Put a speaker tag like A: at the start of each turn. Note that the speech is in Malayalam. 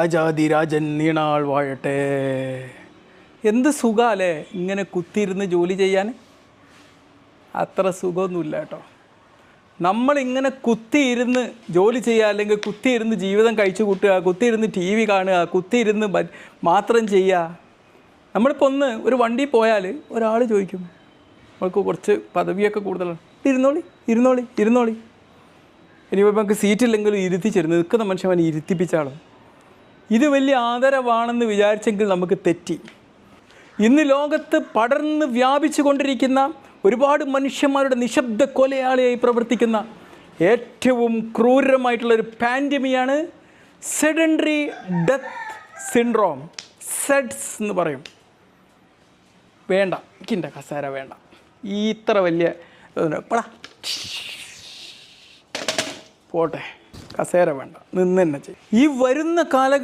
A: രാജാതിരാജൻ നീണാൾ വാഴട്ടെ. എന്ത് സുഖാലേ ഇങ്ങനെ കുത്തിയിരുന്ന് ജോലി ചെയ്യാൻ? അത്ര സുഖമൊന്നുമില്ല കേട്ടോ. നമ്മളിങ്ങനെ കുത്തിയിരുന്ന് ജോലി ചെയ്യുക അല്ലെങ്കിൽ കുത്തിയിരുന്ന് ജീവിതം കഴിച്ചു കൂട്ടുക കുത്തിയിരുന്ന് ടി വി കാണുക കുത്തിയിരുന്ന് മാത്രം ചെയ്യുക. നമ്മളിപ്പോൾ ഒന്ന് ഒരു വണ്ടി പോയാൽ ഒരാൾ ചോദിക്കും നമ്മൾക്ക് കുറച്ച് പദവിയൊക്കെ കൂടുതലാണ്. ഇരുന്നോളി ഇരുന്നോളി ഇരുന്നോളി. ഇനിയിപ്പോൾ നമുക്ക് സീറ്റില്ലെങ്കിലും ഇരുത്തിച്ചിരുന്നു നിൽക്കുന്ന മനുഷ്യൻ ഇരുത്തിപ്പിച്ചാളും. ഇത് വലിയ ആദരവാണെന്ന് വിചാരിച്ചെങ്കിൽ നമുക്ക് തെറ്റി. ഇന്ന് ലോകത്ത് പടർന്ന് വ്യാപിച്ചു കൊണ്ടിരിക്കുന്ന ഒരുപാട് മനുഷ്യന്മാരുടെ നിശബ്ദ കൊലയാളിയായി പ്രവർത്തിക്കുന്ന ഏറ്റവും ക്രൂരമായിട്ടുള്ള ഒരു പാൻഡമിയാണ് സെഡൻഡറി ഡെത്ത് സിൻഡ്രോം സെഡ്സ് എന്ന് പറയും. വേണ്ട എനിക്കിന്റെ കസേര വേണ്ട. ഈ ഇത്ര വലിയ പടാ. പോട്ടെ കസേര വേണ്ട നിന്ന് തന്നെ ചെയ്യും. ഈ വരുന്ന കാലഘട്ടം